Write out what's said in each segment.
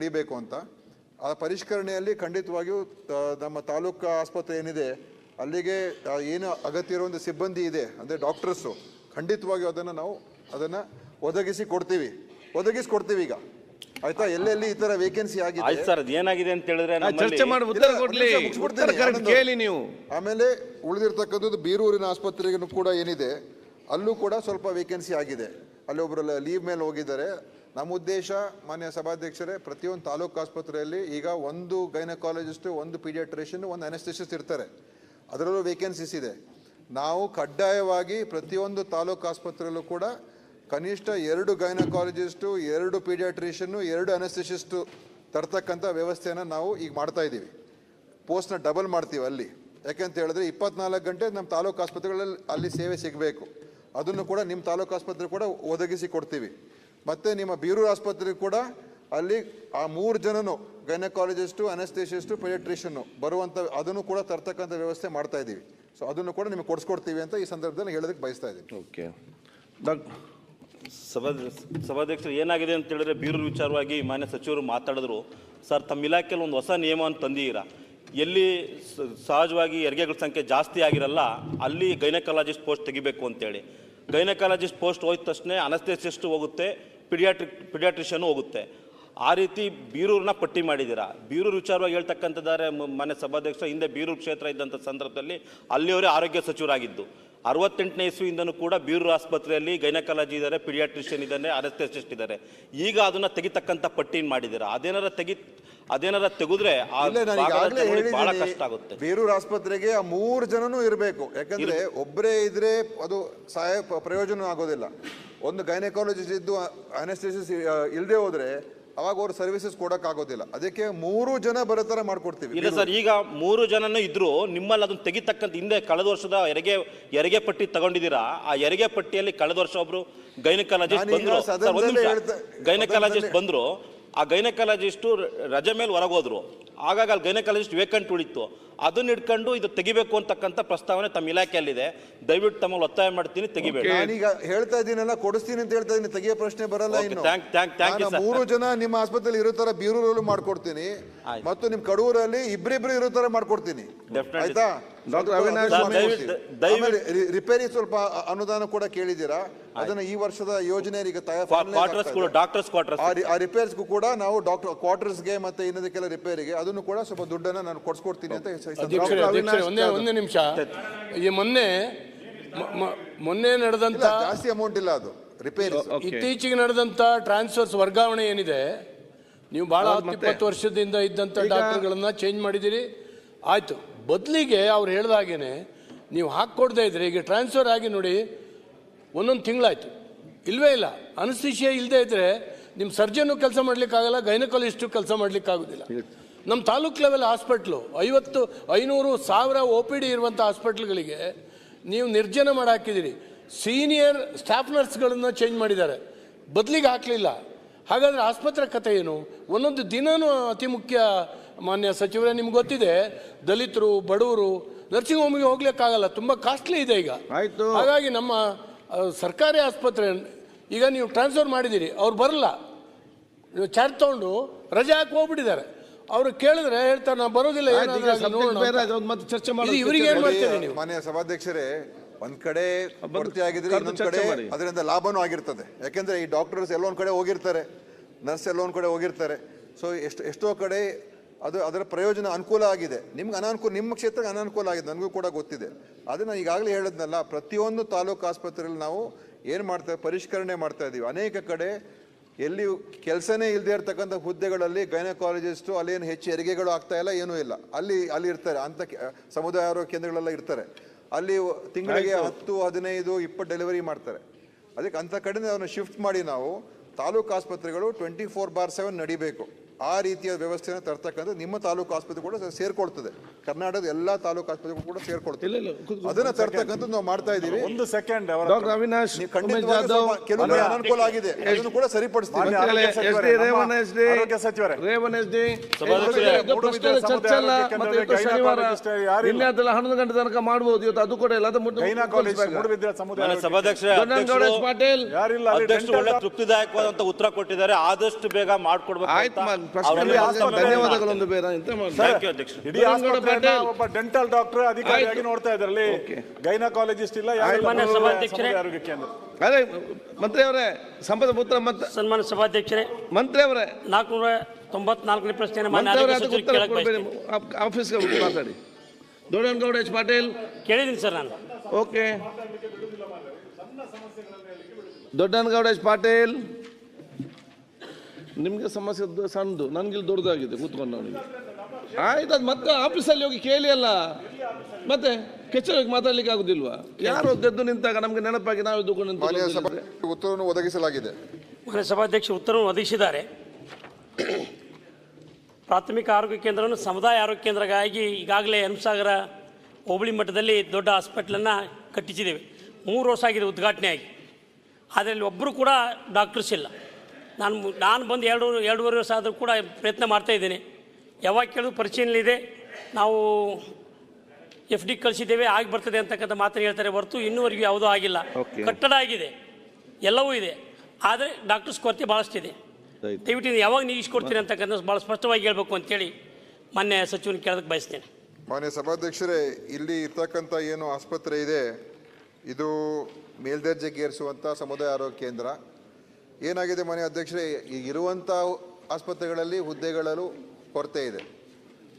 ನಡಿಬೇಕು ಅಂತ. ಆ ಪರಿಷ್ಕರಣೆಯಲ್ಲಿ ಖಂಡಿತವಾಗಿಯೂ ನಮ್ಮ ತಾಲೂಕು ಆಸ್ಪತ್ರೆ ಏನಿದೆ ಅಲ್ಲಿಗೆ ಏನು ಅಗತ್ಯ ಇರುವಂಥ ಸಿಬ್ಬಂದಿ ಇದೆ ಅಂದರೆ ಡಾಕ್ಟರ್ಸು ಖಂಡಿತವಾಗಿಯೂ ಅದನ್ನು ನಾವು ಅದನ್ನು ಒದಗಿಸಿ ಕೊಡ್ತೀವಿ. ಒದಗಿಸಿ ಕೊಡ್ತೀವಿ ಈಗ. ಆಯ್ತಾ? ಎಲ್ಲೆಲ್ಲಿ ಈ ತರ ವೇಕೆನ್ಸಿ ಆಗಿದೆ? ಸರ್ ಏನಾಗಿದೆ ಅಂತ ಹೇಳಿದ್ರೆ ಚರ್ಚೆ ಮಾಡಿ ಉತ್ತರ ಕೊಡ್ಲಿ. ಕೇಳಿ ನೀವು. ಆಮೇಲೆ ಉಳಿದಿರ್ತಕ್ಕಂಥದ್ದು ಬೀರೂರಿನ ಆಸ್ಪತ್ರೆಗೂ ಕೂಡ ಏನಿದೆ ಅಲ್ಲೂ ಕೂಡ ಸ್ವಲ್ಪ ವೇಕೆನ್ಸಿ ಆಗಿದೆ. ಅಲ್ಲಿ ಒಬ್ಬರು ಲೀವ್ ಮೇಲೆ ಹೋಗಿದ್ದಾರೆ. ನಮ್ಮ ಉದ್ದೇಶ ಮಾನ್ಯ ಸಭಾಧ್ಯಕ್ಷರೇ, ಪ್ರತಿಯೊಂದು ತಾಲೂಕು ಆಸ್ಪತ್ರೆಯಲ್ಲಿ ಈಗ ಒಂದು ಗೈನಕಾಲಜಿಸ್ಟ್, ಒಂದು ಪೀಡಿಯಾಟ್ರಿಷಿಯನ್, ಒಂದು ಅನೆಸ್ಥೆಸಿಸ್ಟ್ ಇರ್ತಾರೆ. ಅದರಲ್ಲೂ ವೇಕೆನ್ಸೀಸ್ ಇದೆ. ನಾವು ಕಡ್ಡಾಯವಾಗಿ ಪ್ರತಿಯೊಂದು ತಾಲೂಕು ಆಸ್ಪತ್ರೆಯಲ್ಲೂ ಕೂಡ ಕನಿಷ್ಠ ಎರಡು ಗೈನಕಾಲಜಿಸ್ಟು, ಎರಡು ಪೀಡಿಯಾಟ್ರಿಷಿಯನ್ನು ಎರಡು ಅನೆಸ್ಥೆಸಿಸ್ಟು ತರ್ತಕ್ಕಂಥ ವ್ಯವಸ್ಥೆಯನ್ನು ನಾವು ಈಗ ಮಾಡ್ತಾ ಇದ್ದೀವಿ. ಪೋಸ್ಟ್ನ ಡಬಲ್ ಮಾಡ್ತೀವಿ ಅಲ್ಲಿ. ಯಾಕೆಂತ ಹೇಳಿದ್ರೆ ಇಪ್ಪತ್ನಾಲ್ಕು ಗಂಟೆ ನಮ್ಮ ತಾಲೂಕು ಆಸ್ಪತ್ರೆಗಳಲ್ಲಿ ಅಲ್ಲಿ ಸೇವೆ ಸಿಗಬೇಕು. ಅದನ್ನು ಕೂಡ ನಿಮ್ಮ ತಾಲೂಕು ಆಸ್ಪತ್ರೆ ಕೂಡ ಒದಗಿಸಿ ಕೊಡ್ತೀವಿ. ಮತ್ತು ನಿಮ್ಮ ಬೀರೂರು ಆಸ್ಪತ್ರೆ ಕೂಡ ಅಲ್ಲಿ ಆ ಮೂರು ಜನನು ಗೈನಕಾಲಜಿಸ್ಟು ಅನೆಸ್ಥೇಷಿಸ್ಟು ಪೆಡಿಟ್ರಿಷನ್ನು ಬರುವಂಥ ಅದನ್ನು ಕೂಡ ತರ್ತಕ್ಕಂಥ ವ್ಯವಸ್ಥೆ ಮಾಡ್ತಾ ಇದ್ದೀವಿ. ಸೊ ಅದನ್ನು ಕೂಡ ನಿಮಗೆ ಕೊಡಿಸ್ಕೊಡ್ತೀವಿ ಅಂತ ಈ ಸಂದರ್ಭದಲ್ಲಿ ಹೇಳೋದಕ್ಕೆ ಬಯಸ್ತಾ ಇದ್ದೀನಿ. ಓಕೆ. ಡಾಕ್ ಸಭಾ ಸಭಾಧ್ಯಕ್ಷರು ಏನಾಗಿದೆ ಅಂತ ಹೇಳಿದ್ರೆ ಬೀರೂರು ವಿಚಾರವಾಗಿ ಮಾನ್ಯ ಸಚಿವರು ಮಾತಾಡಿದ್ರು. ಸರ್ ತಮ್ಮ ಇಲಾಖೆಯಲ್ಲಿ ಒಂದು ಹೊಸ ನಿಯಮವನ್ನು ತಂದಿದ್ದೀರಾ? ಎಲ್ಲಿ ಸಹಜವಾಗಿ ಹೆರಿಗೆಗಳ ಸಂಖ್ಯೆ ಜಾಸ್ತಿ ಆಗಿರಲ್ಲ ಅಲ್ಲಿ ಗೈನಕಾಲಜಿಸ್ಟ್ ಪೋಸ್ಟ್ ತೆಗಿಬೇಕು ಅಂತೇಳಿ. ಗೈನಕಾಲಜಿಸ್ಟ್ ಪೋಸ್ಟ್ ಹೋಯ್ತ ತಕ್ಷಣ ಅನಸ್ಥೆಸಿಸ್ಟ್ ಹೋಗುತ್ತೆ ಪಿಡಿಯಾಟ್ರಿಕ್ ಪಿಡಿಯಾಟ್ರಿಷಿಯನ್ ಹೋಗುತ್ತೆ. ಆ ರೀತಿ ಬೀರೂರನ್ನ ಪಟ್ಟಿ ಮಾಡಿದ್ದೀರಾ? ಬೀರೂರು ವಿಚಾರವಾಗಿ ಹೇಳ್ತಕ್ಕಂಥದ್ದಾರೆ ಮನೆ ಸಭಾಧ್ಯಕ್ಷ, ಹಿಂದೆ ಬೀರೂರು ಕ್ಷೇತ್ರ ಇದ್ದಂಥ ಸಂದರ್ಭದಲ್ಲಿ ಅಲ್ಲಿಯವರೇ ಆರೋಗ್ಯ ಸಚಿವರಾಗಿದ್ದು. ಅರವತ್ತೆಂಟನೇ ಇಸ್ವಿಯಿಂದನೂ ಕೂಡ ಬೀರೂರು ಆಸ್ಪತ್ರೆಯಲ್ಲಿ ಗೈನಕಾಲಜಿ ಇದ್ದಾರೆ ಪಿಡಿಯಾಟ್ರಿಷಿಯನ್ ಇದ್ದಾರೆ ಅನಸ್ಥೆಸಿಸ್ಟ್ ಇದ್ದಾರೆ. ಈಗ ಅದನ್ನು ತೆಗಿತಕ್ಕಂಥ ಪಟ್ಟಿನ ಮಾಡಿದ್ದೀರಾ? ಅದೇನಾರ ತೆಗಿ ಅದೇನಾರ ತೆಗೆದ್ರೆ ಬಹಳ ಕಷ್ಟ ಆಗುತ್ತೆ. ಬೇರೂರು ಆಸ್ಪತ್ರೆಗೆ ಆ ಮೂರು ಜನನು ಇರಬೇಕು. ಯಾಕಂದ್ರೆ ಒಬ್ಬರೇ ಇದ್ರೆ ಅದು ಸಹಾಯ ಪ್ರಯೋಜನ ಆಗೋದಿಲ್ಲ. ಒಂದು ಗೈನಕಾಲಜಿಸ್ಟ್ ಇದ್ದು ಅನೆಸ್ಥೆಸಿಸ್ ಇಲ್ಲದೆ ಹೋದ್ರೆ ಅವಾಗ ಅವ್ರ ಸರ್ವಿಸಸ್ ಕೊಡೋಕ್ಕಾಗೋದಿಲ್ಲ ಅದಕ್ಕೆ ಮೂರು ಜನ ಬರತರ ಮಾಡ್ಕೊಡ್ತೀವಿ. ಇಲ್ಲ ಸರ್ ಈಗ ಮೂರು ಜನನು ಇದ್ರು ನಿಮ್ಮಲ್ಲಿ ಅದನ್ನ ತೆಗಿತಕ್ಕಂಥ ಹಿಂದೆ ಕಳೆದ ವರ್ಷದ ಎರಗೆ ಎರಗೆ ಪಟ್ಟಿ ತಗೊಂಡಿದ್ದೀರಾ? ಆ ಎರಗೆ ಪಟ್ಟಿಯಲ್ಲಿ ಕಳೆದ ವರ್ಷ ಒಬ್ರು ಗೈನಕಾಲಜಿಸ್ಟ್ ಬಂದ್ರು. ಗೈನಕಾಲಜಿಸ್ಟ್ ಬಂದ್ರು. ಆ ಗೈನಕಾಲಜಿಸ್ಟು ರಜೆ ಮೇಲೆ ಹೊರಗೋದ್ರು ಆಗಾಗ ಅಲ್ಲಿ ಗೈನಕಾಲಜಿಸ್ಟ್ ವೇಕೆಂಟ್ ಉಳಿತು ಅದನ್ನ ಇಟ್ಕೊಂಡು ಇದು ತೆಗಿಬೇಕು ಅಂತಕ್ಕಂಥ ಪ್ರಸ್ತಾವನೆ ತಮ್ಮ ಇಲಾಖೆಯಲ್ಲಿದೆ. ದಯವಿಟ್ಟು ತಮ್ಮಲ್ಲಿ ಒತ್ತಾಯ ಮಾಡ್ತೀನಿ ತೆಗಿಬೇಕು ನಾನೀಗ ಹೇಳ್ತಾ ಇದ್ದೀನಲ್ಲ ಕೊಡಿಸ್ತೀನಿ ಅಂತ ಹೇಳ್ತಾ ಇದ್ದೀನಿ. ತೆಗಿಯೋ ಪ್ರಶ್ನೆ ಬರಲ್ಲ ಇನ್ನು. ಥ್ಯಾಂಕ್ thank- thank you, ನಾನು ಮೂರು ಜನ ನಿಮ್ಮ ಆಸ್ಪತ್ರೆಯಲ್ಲಿ ಇರೋ ತರ ಬೀರೂರಲ್ಲೂ ಮಾಡ್ಕೊಡ್ತೀನಿ. ಆಯ್ತು. ಮತ್ತು ನಿಮ್ ಕಡೂರಲ್ಲಿ ಇಬ್ರಿಬ್ರು ಇರೋ ತರ ಮಾಡ್ಕೊಡ್ತೀನಿ. Definitely. ಆಯ್ತಾ? ಡಾಕ್ಟರ್ ಅವಿನಾಶ್ ಸರ್, ದಯವಿಟ್ಟು- ದಯವಿಟ್ಟು- ಆಮೇಲೆ ರಿ- ರಿಪೇರಿ ಸ್ವಲ್ಪ ಅ- ಅನುದಾನ ಕೂಡ ಕೇಳಿದ್ದೀರಾ? ಅದನ್ನ ಈ ವರ್ಷದ ಯೋಜನೆ ಈಗ ತಯಾರು ಕ್ವಾರ್ಟರ್ಸ್ ಡಾಕ್ಟರ್ಸ್ ಕ್ವಾರ್ಟರ್ಸ್ ಆ ರಿಪೇರ್ಸ್ ಕೂಡ ನಾವು ಡಾಕ್ಟರ್ ಕ್ವಾರ್ಟರ್ಸ್ಗೆ ಮತ್ತೆ ಇನ್ನೊಂದಕ್ಕೆಲ್ಲ ರಿಪೇರಿಗೆ ಅದನ್ನು ಕೂಡ ಸ್ವಲ್ಪ ದುಡ್ಡನ್ನ ನಾನು ಕೊಡ್ಸ್ಕೊಡ್ತೀನಿ ಅಂತ ಅಧ್ಯಕ್ಷರೇ ಅಧ್ಯಕ್ಷರೇ ಒಂದೇ ಒಂದೇ ನಿಮಿಷ. ಈ ಮೊನ್ನೆ ಮೊನ್ನೆ ನಡೆದಂತ ಜಾಸ್ತಿ ಅಮೌಂಟ್ ಇಲ್ಲ ಅದು. ರಿಪೇರಿ ಇತ್ತೀಚೆಗೆ ನಡೆದಂತ ಟ್ರಾನ್ಸ್ಫರ್ಸ್ ವರ್ಗಾವಣೆ ಏನಿದೆ ನೀವು ಬಹಳ ಹತ್ತು ಇಪ್ಪತ್ತು ವರ್ಷದಿಂದ ಇದ್ದಂತ ಡಾಕ್ಟರ್ಗಳನ್ನ ಚೇಂಜ್ ಮಾಡಿದಿರಿ. ಆಯ್ತು. ಬದಲಿಗೆ ಅವ್ರು ಹೇಳ್ದಾಗೇನೆ ನೀವು ಹಾಕೊಡ್ದೇ ಇದ್ರೆ ಈಗ ಟ್ರಾನ್ಸ್ಫರ್ ಆಗಿ ನೋಡಿ ಒಂದೊಂದು ತಿಂಗಳಾಯ್ತು. ಇಲ್ವೇ ಇಲ್ಲ. ಅನಸ್ತಿಷ್ಯ ಇಲ್ಲದೆ ಇದ್ರೆ ನಿಮ್ಮ ಸರ್ಜನ್ನು ಕೆಲಸ ಮಾಡ್ಲಿಕ್ಕಾಗಲ್ಲ ಗೈನಕಾಲಜಿಸ್ಟು ಕೆಲಸ ಮಾಡ್ಲಿಕ್ಕಾಗೋದಿಲ್ಲ. ನಮ್ಮ ತಾಲೂಕ್ ಲೆವೆಲ್ ಹಾಸ್ಪಿಟ್ಲು ಐವತ್ತು ಐನೂರು ಸಾವಿರ ಒ ಪಿ ಡಿ ಇರುವಂಥ ಹಾಸ್ಪಿಟ್ಲ್ಗಳಿಗೆ ನೀವು ನಿರ್ಜನ ಮಾಡಿ ಹಾಕಿದ್ದೀರಿ. ಸೀನಿಯರ್ ಸ್ಟಾಫ್ ನರ್ಸ್ಗಳನ್ನ ಚೇಂಜ್ ಮಾಡಿದ್ದಾರೆ. ಬದಲಿಗೆ ಹಾಕಲಿಲ್ಲ. ಹಾಗಾದರೆ ಆಸ್ಪತ್ರೆ ಕಥೆ ಏನು? ಒಂದೊಂದು ದಿನವೂ ಅತಿ ಮುಖ್ಯ ಮಾನ್ಯ ಸಚಿವರೇ ನಿಮ್ಗೆ ಗೊತ್ತಿದೆ ದಲಿತರು ಬಡವರು ನರ್ಸಿಂಗ್ ಹೋಮಿಗೆ ಹೋಗ್ಲಿಕ್ಕಾಗಲ್ಲ. ತುಂಬ ಕಾಸ್ಟ್ಲಿ ಇದೆ ಈಗ. ಆಯಿತು. ಹಾಗಾಗಿ ನಮ್ಮ ಸರ್ಕಾರಿ ಆಸ್ಪತ್ರೆ ಈಗ ನೀವು ಟ್ರಾನ್ಸ್ಫರ್ ಮಾಡಿದ್ದೀರಿ. ಅವ್ರು ಬರಲ್ಲ. ನೀವು ಚಾರ್ಜ್ ತಗೊಂಡು ರಜೆ ಹಾಕಿ ಹೋಗ್ಬಿಟ್ಟಿದ್ದಾರೆ. ಅವ್ರು ಕೇಳಿದ್ರೆ ಹೇಳ್ತಾರೆ ನಾನು ಬರೋದಿಲ್ಲ ಮತ್ತೆ ಚರ್ಚೆ ಮಾಡಿ ಇವರಿಗೆ ಏನ್ ಮಾಡ್ತೀರಿ ನೀವು? ಮಾನ್ಯ ಸಭಾಧ್ಯಕ್ಷರೇ ಒಂದ್ ಕಡೆ ಭರ್ತಿ ಆಗಿದ್ರೆ ಇನ್ನೊಂದ್ ಕಡೆ ಅದರಿಂದ ಲಾಭನೂ ಆಗಿರ್ತದೆ. ಯಾಕೆಂದ್ರೆ ಈ ಡಾಕ್ಟರ್ಸ್ ಎಲ್ಲೊಂದ್ ಕಡೆ ಹೋಗಿರ್ತಾರೆ ನರ್ಸ್ ಎಲ್ಲೊಂದ್ ಕಡೆ ಹೋಗಿರ್ತಾರೆ. ಸೊ ಎಷ್ಟು ಎಷ್ಟೋ ಕಡೆ ಅದು ಅದರ ಪ್ರಯೋಜನ ಅನುಕೂಲ ಆಗಿದೆ. ನಿಮ್ಗೆ ಅನಾನುಕೂಲ ನಿಮ್ಮ ಕ್ಷೇತ್ರಕ್ಕೆ ಅನಾನುಕೂಲ ಆಗಿದೆ ನನಗೂ ಕೂಡ ಗೊತ್ತಿದೆ. ಅದನ್ನ ಈಗಾಗಲೇ ಹೇಳಿದ್ನಲ್ಲ ಪ್ರತಿಯೊಂದು ತಾಲೂಕು ಆಸ್ಪತ್ರೆಯಲ್ಲಿ ನಾವು ಏನು ಮಾಡ್ತಾ ಪರಿಷ್ಕರಣೆ ಮಾಡ್ತಾ ಇದ್ದೀವಿ ಅನೇಕ ಕಡೆ ಎಲ್ಲಿ ಕೆಲಸನೇ ಇಲ್ಲದೆ ಇರ್ತಕ್ಕಂಥ ಹುದ್ದೆಗಳಲ್ಲಿ ಗೈನಕಾಲಜಿಸ್ಟು ಅಲ್ಲೇನು ಏನು ಹೆಚ್ಚು ಹೆರಿಗೆಗಳು ಆಗ್ತಾ ಇಲ್ಲ ಏನೂ ಇಲ್ಲ. ಅಲ್ಲಿ ಅಲ್ಲಿ ಇರ್ತಾರೆ ಅಂಥ ಸಮುದಾಯ ಆರೋಗ್ಯ ಕೇಂದ್ರಗಳೆಲ್ಲ ಇರ್ತಾರೆ. ಅಲ್ಲಿ ತಿಂಗಳಿಗೆ ಹತ್ತು ಹದಿನೈದು ಇಪ್ಪತ್ತು ಡೆಲಿವರಿ ಮಾಡ್ತಾರೆ. ಅದಕ್ಕೆ ಅಂಥ ಕಡೆಯಿಂದ ಅದನ್ನು ಶಿಫ್ಟ್ ಮಾಡಿ ನಾವು ತಾಲೂಕು ಆಸ್ಪತ್ರೆಗಳು ಟ್ವೆಂಟಿ ಫೋರ್ ಬಾರ್ ಸೆವೆನ್ ನಡಿಬೇಕು. ಆ ರೀತಿಯ ವ್ಯವಸ್ಥೆಯನ್ನು ತರ್ತಕ್ಕಂಥ ನಿಮ್ಮ ತಾಲೂಕು ಆಸ್ಪತ್ರೆ ಕೂಡ ಸೇರ್ಕೊಳ್ತದೆ. ಕರ್ನಾಟಕದ ಎಲ್ಲಾ ತಾಲೂಕು ಆಸ್ಪತ್ರೆಗಳು ಕೂಡ ಸೇರ್ಕೊಳ್ತದೆ. ಇಲ್ಲ, ಇಲ್ಲ, ಅದನ್ನ ತರ್ತಕ್ಕಂಥದ್ದು ನಾವು ಮಾಡ್ತಾ ಇದ್ದೀವಿ. ಒಂದು ಸೆಕೆಂಡ್ ಡಾಕ್ಟರ್ ಅವಿನಾಶ್ ಕೆಲವೊಮ್ಮೆ ಅನಾನುಕೂಲ ಆಗಿದೆ. ಅದನ್ನು ಕೂಡ ಸರಿಪಡಿಸ್ತೀವಿ. ಹನ್ನೊಂದು ಗಂಟೆ ತನಕ ಮಾಡ್ಬೋದು. ಇವತ್ತು ಅದು ಕೂಡ ಇಲ್ಲ ಪಾಟೀಲ್. ತೃಪ್ತಿದಾಯಕವಾದಂತ ಉತ್ತರ ಕೊಟ್ಟಿದ್ದಾರೆ. ಆದಷ್ಟು ಬೇಗ ಮಾಡ್ಕೊಡ್ಬೇಕು ಪ್ರಶ್ನೆಗೆ ಒಂದು ಬೇರೆ ಅಧ್ಯಕ್ಷ. ಇಡೀ ಆಸ್ಪತ್ರೆಯನ್ನ ಒಬ್ಬ ಡೆಂಟಲ್ ಡಾಕ್ಟರ್ ಅಧಿಕಾರಿಯಾಗಿ. ನೋಡ್ತಾ ಇದ್ರಲ್ಲಿ ಗೈನಕಾಲಜಿಸ್ಟ್ ಇಲ್ಲ ಯಾರು ಮಾನ್ಯ ಸಭಾಧ್ಯಕ್ಷರೇ. ಅದೇ ಮಂತ್ರಿ ಅವರೇ ಸಂಪದ ಪುತ್ರ ಸನ್ಮಾನ್ಯ ಸಭಾಧ್ಯಕ್ಷರೇ. ಮಂತ್ರಿ ಅವರೇ. ನಾಲ್ಕುನೂರ ತೊಂಬತ್ನಾಲ್ಕನೇ ಪ್ರಶ್ನೆಯನ್ನು ಮಾನ್ಯ ಮಂತ್ರಿ ಅವರೇ ಆರೋಗ್ಯ ಅದಕ್ಕೆ ಸಚಿವರಿಗೆ ಉತ್ತರ ಕೇಳಕ್ ಕೊಡಬೇಡಿ. ಬಯಸ್ತೀನಿ ಆಫೀಸ್ಗೆ ಹೋಗಿ ಮಾತಾಡಿ. ದೊಡ್ಡನಗೌಡ ಎಚ್ ಪಾಟೀಲ್. ಕೇಳಿದ್ದೀನಿ ಸರ್ ನಾನು. ಓಕೆ. ದೊಡ್ಡನಗೌಡ ಎಚ್ ಪಾಟೀಲ್. ನಿಮಗೆ ಸಮಸ್ಯೆ ಸಣ್ಣದು ಸಣ್ಣದು ನನಗಿಲ್ಲಿ ದೊಡ್ಡದಾಗಿದೆ ಕೂತ್ಕೊಂಡು ಅವನಿಗೆ ಆಯ್ತು ಅದು ಮತ್ತೆ ಆಫೀಸಲ್ಲಿ ಹೋಗಿ ಕೇಳಿ ಅಲ್ಲ. ಮತ್ತೆ ಕೆಚ್ಚರಿಗೆ ಮಾತಾಡ್ಲಿಕ್ಕೆ ಆಗುದಿಲ್ವಾ? ಯಾರು ಗೆದ್ದು ನಿಂತಾಗ ನಮಗೆ ನೆನಪಾಗಿ ನಾವು ನಿಂತು ಉತ್ತರವನ್ನು ಒದಗಿಸಲಾಗಿದೆ. ಮಾನ್ಯ ಸಭಾಧ್ಯಕ್ಷ ಉತ್ತರವನ್ನು ಒದಗಿಸಿದ್ದಾರೆ. ಪ್ರಾಥಮಿಕ ಆರೋಗ್ಯ ಕೇಂದ್ರವನ್ನು ಸಮುದಾಯ ಆರೋಗ್ಯ ಕೇಂದ್ರಗಾಗಿ ಈಗಾಗಲೇ ಹಂಸಾಗರ ಹೋಬಳಿ ಮಟ್ಟದಲ್ಲಿ ದೊಡ್ಡ ಹಾಸ್ಪಿಟ್ಲನ್ನು ಕಟ್ಟಿಸಿದ್ದೇವೆ. ಮೂರು ವರ್ಷ ಆಗಿದೆ ಉದ್ಘಾಟನೆ ಆಗಿ ಅದರಲ್ಲಿ ಒಬ್ಬರು ಕೂಡ ಡಾಕ್ಟರ್ಸ್ ಇಲ್ಲ. ನಾನು ನಾನು ಬಂದು ಎರಡು ಎರಡೂವರೆ ವರ್ಷ ಆದರೂ ಕೂಡ ಪ್ರಯತ್ನ ಮಾಡ್ತಾ ಇದ್ದೀನಿ. ಯಾವಾಗ ಕೇಳಿದ್ರು ಪರಿಚಯನಲ್ಲಿದೆ ನಾವು ಎಫ್ ಡಿ ಕಳಿಸಿದ್ದೇವೆ ಆಗಿ ಬರ್ತದೆ ಅಂತಕ್ಕಂಥ ಮಾತನ್ನು ಹೇಳ್ತಾರೆ ಹೊರತು ಇನ್ನೂವರೆಗೂ ಯಾವುದೂ ಆಗಿಲ್ಲ. ಕಟ್ಟಡ ಆಗಿದೆ. ಎಲ್ಲವೂ ಇದೆ. ಆದರೆ ಡಾಕ್ಟರ್ಸ್ ಕೊರತೆ ಭಾಳಷ್ಟಿದೆ. ದಯವಿಟ್ಟು ನೀವು ಯಾವಾಗ ನೀವು ಕೊಡ್ತೀನಿ ಅಂತಕ್ಕಂಥ ಭಾಳ ಸ್ಪಷ್ಟವಾಗಿ ಹೇಳಬೇಕು ಅಂತೇಳಿ ಮಾನ್ಯ ಸಚಿವನ ಕೇಳೋದಕ್ಕೆ ಬಯಸ್ತೇನೆ. ಮಾನ್ಯ ಸಭಾಧ್ಯಕ್ಷರೇ ಇಲ್ಲಿ ಇರ್ತಕ್ಕಂಥ ಏನು ಆಸ್ಪತ್ರೆ ಇದೆ ಇದು ಮೇಲ್ದರ್ಜೆಗೇರಿಸುವಂಥ ಸಮುದಾಯ ಆರೋಗ್ಯ ಕೇಂದ್ರ. ಏನಾಗಿದೆ ಮನೆ ಅಧ್ಯಕ್ಷರೇ ಈಗ ಇರುವಂಥ ಆಸ್ಪತ್ರೆಗಳಲ್ಲಿ ಹುದ್ದೆಗಳಲ್ಲೂ ಕೊರತೆ ಇದೆ.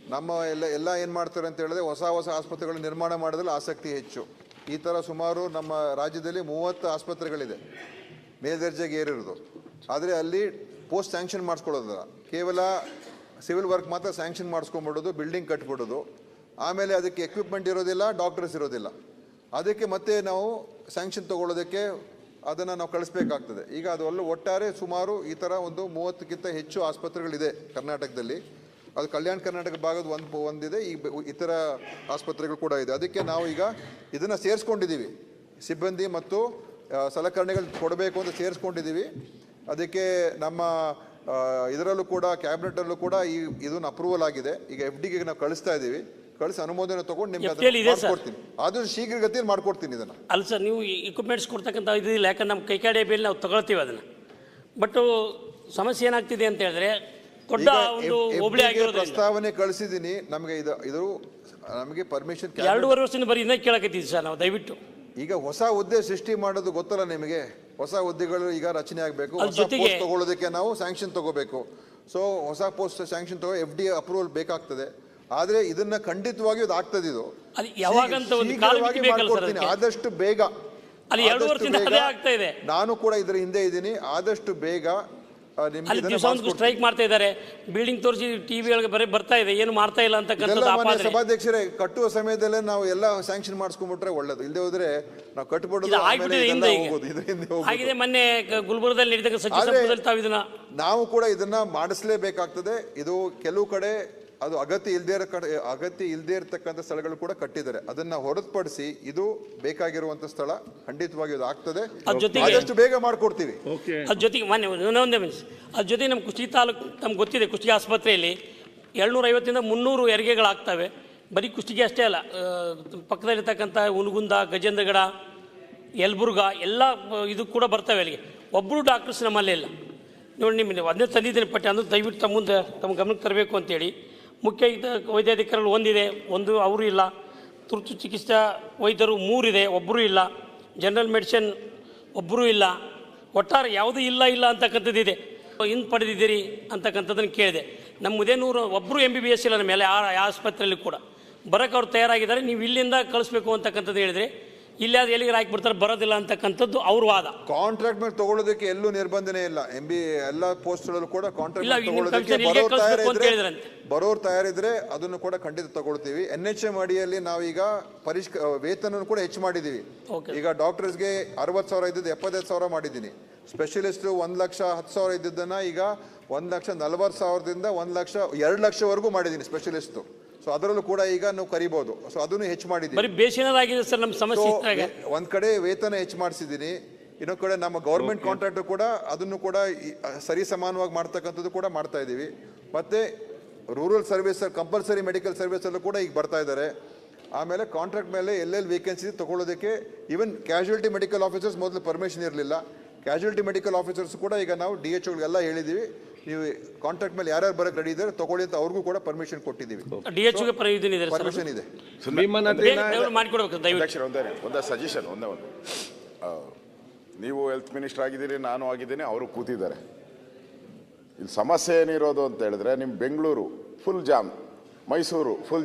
ನಮ್ಮ ಎಲ್ಲ ಎಲ್ಲ ಏನು ಮಾಡ್ತಾರೆ ಅಂತ ಹೇಳಿದ್ರೆ ಹೊಸ ಹೊಸ ಆಸ್ಪತ್ರೆಗಳು ನಿರ್ಮಾಣ ಮಾಡೋದ್ರಲ್ಲಿ ಆಸಕ್ತಿ ಹೆಚ್ಚು. ಈ ಥರ ಸುಮಾರು ನಮ್ಮ ರಾಜ್ಯದಲ್ಲಿ ಮೂವತ್ತು ಆಸ್ಪತ್ರೆಗಳಿದೆ ಮೇಲ್ದರ್ಜೆಗೆ ಏರಿರೋದು. ಆದರೆ ಅಲ್ಲಿ ಪೋಸ್ಟ್ ಸ್ಯಾಂಕ್ಷನ್ ಮಾಡಿಸ್ಕೊಳ್ಳೋದಿಲ್ಲ. ಕೇವಲ ಸಿವಿಲ್ ವರ್ಕ್ ಮಾತ್ರ ಸ್ಯಾಂಕ್ಷನ್ ಮಾಡಿಸ್ಕೊಂಬಿಡೋದು ಬಿಲ್ಡಿಂಗ್ ಕಟ್ಬಿಡೋದು. ಆಮೇಲೆ ಅದಕ್ಕೆ ಎಕ್ವಿಪ್ಮೆಂಟ್ ಇರೋದಿಲ್ಲ ಡಾಕ್ಟರ್ಸ್ ಇರೋದಿಲ್ಲ. ಅದಕ್ಕೆ ಮತ್ತೆ ನಾವು ಸ್ಯಾಂಕ್ಷನ್ ತಗೊಳ್ಳೋದಕ್ಕೆ ಅದನ್ನು ನಾವು ಕಳಿಸ್ಬೇಕಾಗ್ತದೆ. ಈಗ ಅದು ಒಟ್ಟಾರೆ ಸುಮಾರು ಈ ಥರ ಒಂದು ಮೂವತ್ತಕ್ಕಿಂತ ಹೆಚ್ಚು ಆಸ್ಪತ್ರೆಗಳಿದೆ ಕರ್ನಾಟಕದಲ್ಲಿ. ಅದು ಕಲ್ಯಾಣ ಕರ್ನಾಟಕ ಭಾಗದ ಒಂದು ಒಂದಿದೆ, ಈ ಇತರ ಆಸ್ಪತ್ರೆಗಳು ಕೂಡ ಇದೆ. ಅದಕ್ಕೆ ನಾವು ಈಗ ಇದನ್ನು ಸೇರಿಸ್ಕೊಂಡಿದ್ದೀವಿ ಸಿಬ್ಬಂದಿ ಮತ್ತು ಸಲಕರಣೆಗಳು ಕೊಡಬೇಕು ಅಂತ ಸೇರಿಸ್ಕೊಂಡಿದ್ದೀವಿ ಅದಕ್ಕೆ ನಮ್ಮ ಇದರಲ್ಲೂ ಕೂಡ ಕ್ಯಾಬಿನೆಟಲ್ಲೂ ಕೂಡ ಈ, ಇದನ್ನು ಅಪ್ರೂವಲ್ ಆಗಿದೆ. ಈಗ ಎಫ್ ಡಿಗೆ ನಾವು ಕಳಿಸ್ತಾ ಇದ್ದೀವಿ ಕಳಿಸಿ ಅನುಮೋದನೆ ತಗೊಂಡು ನಿಮ್ಗೆ ಕೊಡ್ತೀನಿ ಅದು ಶೀಘ್ರ ಶೀಘ್ರಗತಿಯಲ್ಲಿ ಮಾಡ್ಕೊಡ್ತೀನಿ ಇದನ್ನು. ಅಲ್ಲ ಸರ್ ನೀವು ಇಕ್ವಿಪ್ಮೆಂಟ್ಸ್ ಕೊಡ್ತಕ್ಕಂಥ ಇದಿಲ್ಲ ಯಾಕಂದ್ರೆ ನಮ್ಮ ಕೈಕಾಡೆ ಬೇಲಿ ನಾವು ತಗೊಳ್ತೀವಿ ಅದನ್ನ. ಬಟ್ಟು ಸಮಸ್ಯೆ ಏನಾಗ್ತಿದೆ ಅಂತ ಹೇಳಿದ್ರೆ ದೊಡ್ಡ ಒಂದು ಹೋಬಳಿ FD ಪ್ರಸ್ತಾವನೆ ಕಳಿಸಿದ್ದೀನಿ. ನಮಗೆ ಇದು ಇದು ನಮಗೆ ಪರ್ಮಿಷನ್ ಎರಡೂವರೆ ವರ್ಷದಿಂದ ಬರೀ ಇನ್ನೂ ಕೇಳಕತ್ತೀವಿ ಸರ್ ನಾವು ದಯವಿಟ್ಟು. ಈಗ ಹೊಸ ಹುದ್ದೆ ಸೃಷ್ಟಿ ಮಾಡೋದು ಗೊತ್ತಲ್ಲ ನಿಮಗೆ? ಹೊಸ ಹುದ್ದೆಗಳು ಈಗ ರಚನೆ ಆಗಬೇಕು. ತಗೊಳ್ಳೋದಕ್ಕೆ ನಾವು ಸ್ಯಾಂಕ್ಷನ್ ತಗೋಬೇಕು. ಸೊ ಹೊಸ ಪೋಸ್ಟ್ ಸ್ಯಾಂಕ್ಷನ್ ತಗೋ ಎಫ್ ಡಿ ಅಪ್ರೂವಲ್ ಬೇಕಾಗ್ತದೆ. ಆದ್ರೆ ಇದನ್ನ ಖಂಡಿತವಾಗಿಯೂ ಇದು ಆಗ್ತದೆ ಇದು. ಅದು ಯಾವಾಗಂತ ಒಂದು ಶೀಘ್ರವಾಗಿ ಬೇಕಲ್ಲ ಸರ್ ಮಾಡ್ಕೊಡ್ತೀನಿ. ಅದಕ್ಕೆ? ಆದಷ್ಟು ಬೇಗ. ಅಲ್ಲಿ ಎರಡು ಆದಷ್ಟು ವರ್ಷದಿಂದ ಬೇಗ. ಅದೇ ಆಗ್ತಾ ಇದೆ. ನಾನು ಕೂಡ ಇದ್ರ ಹಿಂದೆ ಇದ್ದೀನಿ. ಆದಷ್ಟು ಬೇಗ ಆ, ನಿಮ್ಗೆ ಅಲ್ಲಿ ಇದನ್ನ ದಿವಸ ಒಂದು ಮಾಡಿಸ್ಕೊಡ್ತೀನಿ. ಸ್ಟ್ರೈಕ್ ಮಾಡ್ತಾ ಇದ್ದಾರೆ. ಬಿಲ್ಡಿಂಗ್ ತೋರಿಸಿ ಟಿವಿ ಒಳಗೆ ಬರೀ ಬರ್ತಾ ಇದೆ. ಏನು ಮಾಡ್ತಾ ಇಲ್ಲ ಅಂತಕ್ಕಂಥದ್ದು ಮಾನ್ಯ ಆಪಾದನೆ ಸಭಾಧ್ಯಕ್ಷರೇ ಕಟ್ಟುವ ಸಮಯದಲ್ಲೇ ನಾವು ಎಲ್ಲ ಸ್ಯಾಂಕ್ಷನ್ ಮಾಡಿಸ್ಕೊಂಡ್ಬಿಟ್ರೆ ಒಳ್ಳೇದು. ಇಲ್ಲದೆ ಹೋದ್ರೆ ನಾವು ಕಟ್ಬಿಡೋದು ಇದು ಆಮೇಲೆ ಆಗ್ಬಿಟ್ಟಿದೆ ಇದೆಲ್ಲ ಹಿಂದೆ ಈಗ. ಹೋಗೋದು ಇದ್ರ ಹಿಂದೆ ಹೋಗೋದು. ಹಾಗಿದೆ ಮೊನ್ನೆ ಗುಲ್ಬರ್ಗದಲ್ಲಿ ನಡೀತಕ್ಕ ಸಚಿವ ಆದ್ರೆ- ಸಂಪುಟದಲ್ಲಿ ತಾವು ಇದನ್ನ ನಾವು ಕೂಡ ಇದನ್ನ ಮಾಡಿಸ್ಲೇಬೇಕಾಗ್ತದೆ. ಇದು ಕೆಲವು ಕಡೆ ಅದು ಅಗತ್ಯ ಇಲ್ಲದೇ ಇರೋ ಕಡೆ ಅಗತ್ಯ ಇಲ್ಲದೇ ಇರತಕ್ಕಂಥ ಸ್ಥಳಗಳು ಕೂಡ ಕಟ್ಟಿದ್ದಾರೆ. ಅದನ್ನ ಹೊರತುಪಡಿಸಿ ಇದು ಬೇಕಾಗಿರುವಂತ ಸ್ಥಳ ಖಂಡಿತವಾಗಿ ಇದು ಆಗ್ತದೆ. ಅದ್ರ ಜೊತೆಗೆ- ಆದಷ್ಟು ಬೇಗ ಮಾಡಿಕೊಡ್ತೀವಿ. ಅದ್ರ ಜೊತೆಗೆ ಮೊನ್ನೆ ಒಂದೇ ಮಿನಿಸ್ ಅದ್ರ ಜೊತೆಗೆ ನಮ್ಮ ಕುಷ್ಟಗಿ ತಾಲೂಕು ನಮ್ಗೆ ಗೊತ್ತಿದೆ ಕುಷ್ಟಗಿ ಆಸ್ಪತ್ರೆಯಲ್ಲಿ ಏಳ್ನೂರ ಐವತ್ತಿಂದ ಮುನ್ನೂರು ಹೆರಿಗೆಗಳಾಗ್ತವೆ ಬರೀ ಕುಷ್ಟಗಿ ಅಷ್ಟೇ ಅಲ್ಲ ಪಕ್ಕದಲ್ಲಿರ್ತಕ್ಕಂಥ ಉನಗುಂದ ಗಜೇಂದ್ರಗಡ ಯಲಬುರ್ಗ ಎಲ್ಲ ಇದು ಕೂಡ ಬರ್ತವೆ ಅಲ್ಲಿಗೆ. ಒಬ್ಬರು ಡಾಕ್ಟರ್ಸ್ ನಮ್ಮಲ್ಲೇ ಇಲ್ಲ. ನೋಡಿ ನಿಮ್ಮ ಅದನ್ನೇ ತಂದಿದ್ದೀನಿ ಪಟ್ಟೆ ಅಂದ್ರೆ ದಯವಿಟ್ಟು ತಮ್ಮ ಮುಂದೆ ತಮ್ಮ ಗಮನಕ್ಕೆ ತರಬೇಕು ಅಂತೇಳಿ. ಮುಖ್ಯ ವೈದ್ಯಾಧಿಕಾರಿಗಳು ಒಂದಿದೆ, ಒಂದು ಅವರು ಇಲ್ಲ. ತುರ್ತು ಚಿಕಿತ್ಸಾ ವೈದ್ಯರು ಮೂರಿದೆ ಒಬ್ಬರೂ ಇಲ್ಲ. ಜನರಲ್ ಮೆಡಿಸಿನ್ ಒಬ್ಬರೂ ಇಲ್ಲ. ಒಟ್ಟಾರೆ ಯಾವುದೂ ಇಲ್ಲ ಇಲ್ಲ ಅಂತಕ್ಕಂಥದ್ದಿದೆ ಹಿಂದೆ ಪಡೆದಿದ್ದೀರಿ ಅಂತಕ್ಕಂಥದ್ದನ್ನು ಕೇಳಿದೆ. ನಮ್ಮ ಮುದೇನೂರು ಒಬ್ಬರು ಎಂ ಬಿ ಬಿ ಎಸ್ ಇಲ್ಲ ನಮ್ಮ ಮೇಲೆ ಆ ಆಸ್ಪತ್ರೆಯಲ್ಲಿ ಕೂಡ. ಬರೋಕ್ಕೆ ಅವ್ರು ತಯಾರಾಗಿದ್ದಾರೆ, ನೀವು ಇಲ್ಲಿಂದ ಕಳಿಸ್ಬೇಕು ಅಂತಕ್ಕಂಥದ್ದು ಹೇಳಿದರೆ ಇಲ್ಲಿ ಅದು ಎಲ್ಲಿಗೆ ಹಾಕಿಬಿಡ್ತಾರೆ ಬರೋದಿಲ್ಲ ಅಂತಕ್ಕಂಥದ್ದು ಅವ್ರ ವಾದ. ಕಾಂಟ್ರಾಕ್ಟ್ ಮೇಲೆ ತಗೊಳ್ಳೋದಕ್ಕೆ ಎಲ್ಲೂ ನಿರ್ಬಂಧನೆ ಇಲ್ಲ. ಎಂ ಬಿ ಎಲ್ಲ ಪೋಸ್ಟ್ಗಳಲ್ಲೂ ಕೂಡ ಕಾಂಟ್ರಾಕ್ಟ್ ತಗೊಳ್ಳೋದಕ್ಕೆ ಬರೋರು ತಯಾರಿದ್ರೆ ಅದನ್ನು ಕೂಡ ಖಂಡಿತ ತಗೊಳ್ತೀವಿ. ಎನ್ ಎಚ್ ಎಂ ಅಡಿಯಲ್ಲಿ ನಾವೀಗ ಪರಿಷ್ಕ ವೇತನ ಕೂಡ ಹೆಚ್ಚು ಮಾಡಿದ್ದೀವಿ. ಈಗ ಡಾಕ್ಟರ್ಸ್ಗೆ ಅರವತ್ತು ಸಾವಿರ ಇದ್ದದ್ದು ಎಪ್ಪತ್ತೈದು ಸಾವಿರ ಮಾಡಿದ್ದೀನಿ. ಸ್ಪೆಷಲಿಸ್ಟ್ ಒಂದು ಲಕ್ಷ ಹತ್ತು ಸಾವಿರ ಇದ್ದದ್ದನ್ನ ಈಗ ಒಂದು ಲಕ್ಷ ನಲವತ್ತು ಸಾವಿರದಿಂದ ಒಂದು ಲಕ್ಷ ಎರಡು ಲಕ್ಷವರೆಗೂ ಮಾಡಿದ್ದೀನಿ ಸ್ಪೆಷಲಿಸ್ಟು ಸೊ ಅದರಲ್ಲೂ ಕೂಡ ಈಗ ನಾವು ಕರಿಬಹುದು ಸೊ ಅದನ್ನು ಹೆಚ್ಚು ಮಾಡಿದ್ದೀವಿ. ಬರೀ ಬೇಸಿನದಾಗಿದೆ ಸರ್ ನಮ್ಮ ಸಮಸ್ಯೆ ಒಂದ್ ಕಡೆ ವೇತನ ಹೆಚ್ಚು ಮಾಡಿಸಿದ್ದೀನಿ. ಇನ್ನೊಂದು ಕಡೆ ನಮ್ಮ ಗೌರ್ಮೆಂಟ್ ಕಾಂಟ್ರಾಕ್ಟರ್ ಕೂಡ ಅದನ್ನು ಕೂಡ ಈ- ಸರಿ ಸಮಾನವಾಗಿ ಮಾಡ್ತಕ್ಕಂಥದ್ದು ಕೂಡ ಮಾಡ್ತಾ ಇದ್ದೀವಿ. ಮತ್ತೆ rural service compulsory medical service ಅಲ್ಲೂ ಕೂಡ ಈಗ ಬರ್ತಾ ಇದ್ದಾರೆ. ಆಮೇಲೆ ಕಾಂಟ್ರಾಕ್ಟ್ ಮೇಲೆ ಎಲ್ಲೆಲ್ಲಿ ವೇಕೆನ್ಸಿ ತಗೊಳ್ಳೋದಕ್ಕೆ ಈವನ್ ಕ್ಯಾಶುಯಾಲಿಟಿ ಮೆಡಿಕಲ್ ಆಫೀಸರ್ಸ್ ಮೊದಲು ಪರ್ಮಿಷನ್ ಇರಲಿಲ್ಲ. ಕ್ಯಾಶುಯಾಲಿಟಿ ಮೆಡಿಕಲ್ ಆಫೀಸರ್ಸ್ ಕೂಡ ಈಗ ನಾವು ಡಿ ಎಚ್ ಎಲ್ಲ ಹೇಳಿದ್ದೀವಿ. ನೀವು ಕಾಂಟ್ರಾಕ್ಟ್ ಮೇಲೆ ಯಾರ್ಯಾರು ಬರಕ್ಕೆ ರೆಡಿ ಇದ್ದಾರೆ ತಗೊಳ್ಳಿ ಅಂತ ಅವ್ರಿಗೂ ಕೂಡ ಪರ್ಮಿಷನ್ ಕೊಟ್ಟಿದ್ದೀವಿ. ಡಿ ಎಚ್ಗೆ ಪ್ರಯೋಜನ ಇದೆ ಸರ್? ಪರ್ಮಿಷನ್ ಇದೆ. ಭೀಮನಟ್ಟಿ ಬೇಗ ದಯವಿಟ್ಟು ಮಾಡಿಕೊಡ್ಬೇಕು ದಯವಿಟ್ಟು. ಅಧ್ಯಕ್ಷರು ಒಂದೇ ಒಂದೇ ಸಜೆಷನ್ ಒಂದೇ ಒಂದು. ಆ, ನೀವು ಹೆಲ್ತ್ ಮಿನಿಸ್ಟರ್ ಆಗಿದ್ದೀರಿ ನಾನು ಆಗಿದ್ದೀನಿ ಅವರು ಕೂತಿದ್ದಾರೆ. ಇಲ್ಲಿ ಸಮಸ್ಯೆ ಏನಿರೋದು ಅಂತ ಹೇಳಿದ್ರೆ ನಿಮ್ಮ Bengaluru full jam Mysuru full